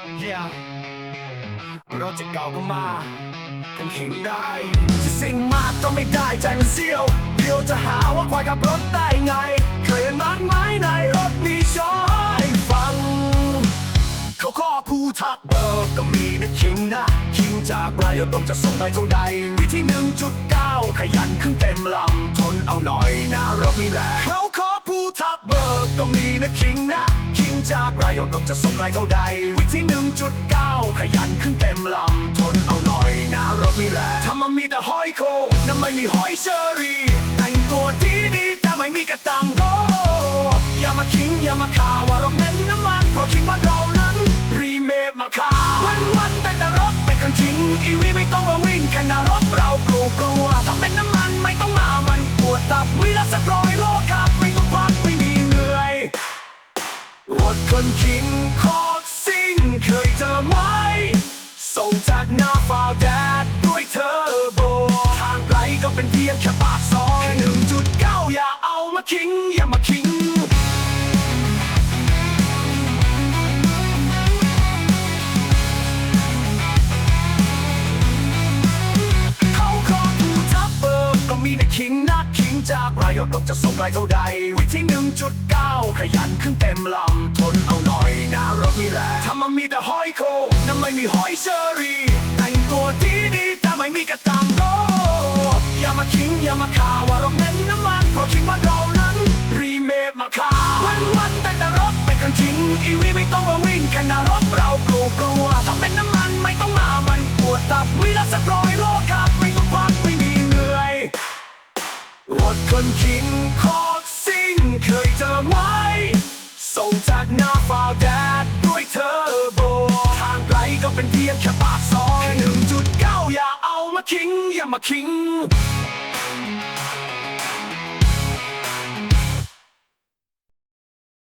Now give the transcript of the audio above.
Yeah รถจะเก่าก็มากันเห็นได้จะสิ่งมากก็ไม่ได้ใจมันเสียวเดียวจะหาว่าควายขับรถได้ไง เคยเห็นมันไหมในรถมีชอให้ฟัง เขาข้อผู้ทักเบอร์ก็มีนะคิงนะคิงจากไรเอาต้องจะส่งไปเท่าใด วิธีหนึ่งจุดเก้าขยันขึ้นเต็มลำทนเอาหน่อยนะรถมีแรง จากไรอาต้องจะส่งไปเท่าใด วิธีหนึ่งจุดเก้าขยันขึ้นเต็มลำทนเอาหน่อยนะรถมีแรงถ้ามันมีแต่หอยโคงนั่นไม่มีหอยเชอรี่แต่งตัวที่ดีแต่ไม่มีกระตังโกอย่ามาคิงอย่ามาข่าวว่าเราเน้นน้ำมันเพราะคิดว่าเรานั้นรีเมคมาข่าววันวันแต่แต่รถเป็นคันทิ้งอีวีไม่ต้องมาวิ่งแค่นารถ คนคิงคอกซิ่งเคยเจอไหม ส่งจากหน้าฟ้าแดดด้วยเทอร์โบ ทางไกลก็เป็นเพียงแค่ปากซอยหนึ่งจุดเก้าอย่าเอามาคิง อย่ามาคิงเขาขอผู้ทับเบิร์ก็มีในคิงนักคิงจากรายกจะส่งไรเท่าใด วิธีหนึ่งจุดเก้าขยันขึ้นเต็มลำ นะรถมีแรงถ้ามันมีแต่หอยโคนั่นไม่มีหอยเชอรี่แต่งตัวที่ดีแต่ไม่มีกระตังโกอย่ามาคิงอย่ามาข่าว่าเราเน้นน้ำมันเพราะคิดว่าเรานั้น รีเมคมาข่าวันวันแต่แต่รถเป็นคันทิ้งอีวีไม่ต้องมาวิ่งแค่นารถเรากลัวกลัวถ้าเป็นน้ำมันไม่ต้องมามันปวดตับวิลาสักร้อยโลครับไม่ต้องพักไม่มีเหนื่อยรถคนคิงคอ เป็นเพียงแค่ปากซอยหนึ่งจุดเก้าอย่าเอามาคิง อย่ามาคิง